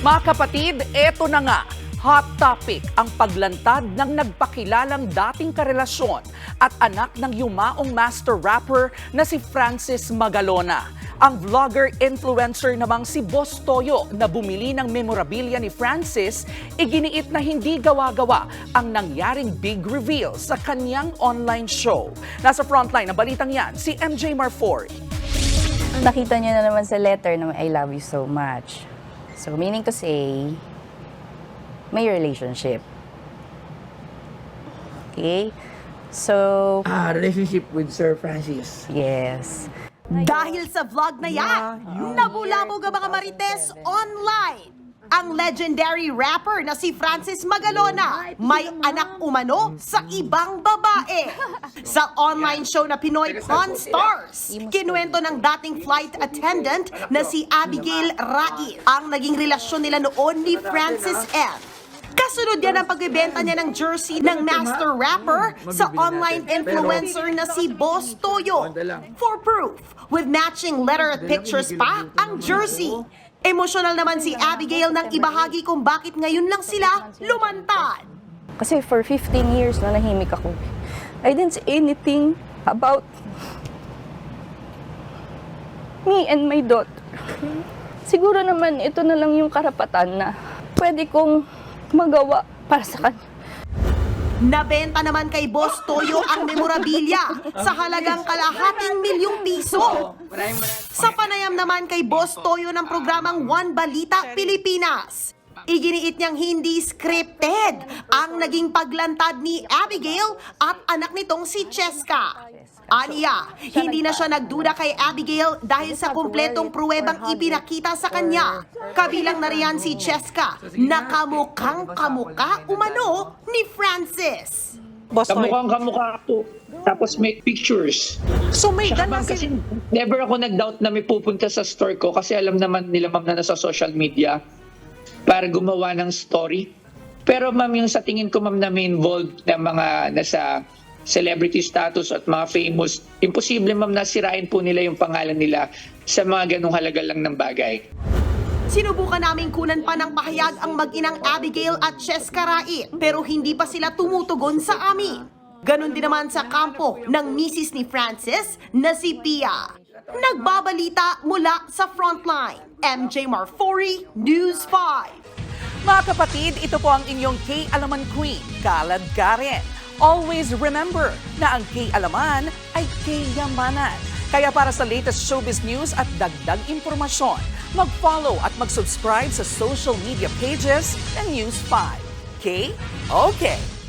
Mga kapatid, eto na nga. Hot topic ang paglantad ng nagpakilalang dating karelasyon at anak ng yumaong master rapper na si Francis Magalona. Ang vlogger-influencer namang si Boss Toyo na bumili ng memorabilia ni Francis, iginiit na hindi gawa-gawa ang nangyaring big reveal sa kanyang online show. Nasa frontline ng balitang yan, si MJ Marfori. Nakita niyo na naman sa letter na I love you so much. So meaning to say, may relationship. Okay? So, Ah, relationship with Sir Francis. yes. Dahil sa vlog na yan, nabulabog ang mga marites online. Ang legendary rapper na si Francis Magalona. May anak umano sa ibang babae. Sa online show na Pinoy Pawn Stars, kinuwento ng dating flight attendant na si Abigail Rai ang naging relasyon nila noon ni Francis M. Kasunod yan ang pagbebenta niya ng jersey ng master rapper sa online influencer na si Boss Toyo. For proof, with matching letter at pictures pa ang jersey. Emotional naman si Abigail nang ibahagi kung bakit ngayon lang sila lumantad. Kasi for 15 years na nahimik ako. I didn't say anything about me and my daughter. Siguro naman ito na lang yung karapatan na pwede kong magawa para sa kanya. Nabenta naman kay Boss Toyo ang memorabilia sa halagang kalahating milyong piso. Sa panayam naman kay Boss Toyo ng programang One Balita Pilipinas. Iginiit niyang hindi scripted ang naging paglantad ni Abigail at anak nitong si Cheska. Aniya, hindi na siya nagduda kay Abigail dahil sa kumpletong pruwebang ipinakita sa kanya. Kabilang na riyan si Cheska na kamukhang kamuka umano ni Francis. Kamukhang kamukha ko. Tapos may pictures. So may Tsaka ma'am, kasi never ako nag-doubt na may pupunta sa store ko kasi alam naman nila ma'am na nasa social media para gumawa ng story. Pero ma'am, yung sa tingin ko ma'am na may involved na mga nasa celebrity status at mga famous, imposible ma'am na sirain po nila yung pangalan nila sa mga ganong halaga lang ng bagay. Sinubukan namin kunan pa ng pahayag ang mag-inang Abigail at Cheska Rait pero hindi pa sila tumutugon sa amin. Ganon din naman sa kampo ng misis ni Francis na si Pia. Nagbabalita mula sa frontline. MJ Marfori, News 5. Mga kapatid, ito po ang inyong K-Alaman Queen, Kalad Karen. Always remember na ang K-Alaman ay K-Yamanan. Kaya para sa latest showbiz news at dagdag impormasyon, mag-follow at mag-subscribe sa social media pages ng News 5. K? Okay.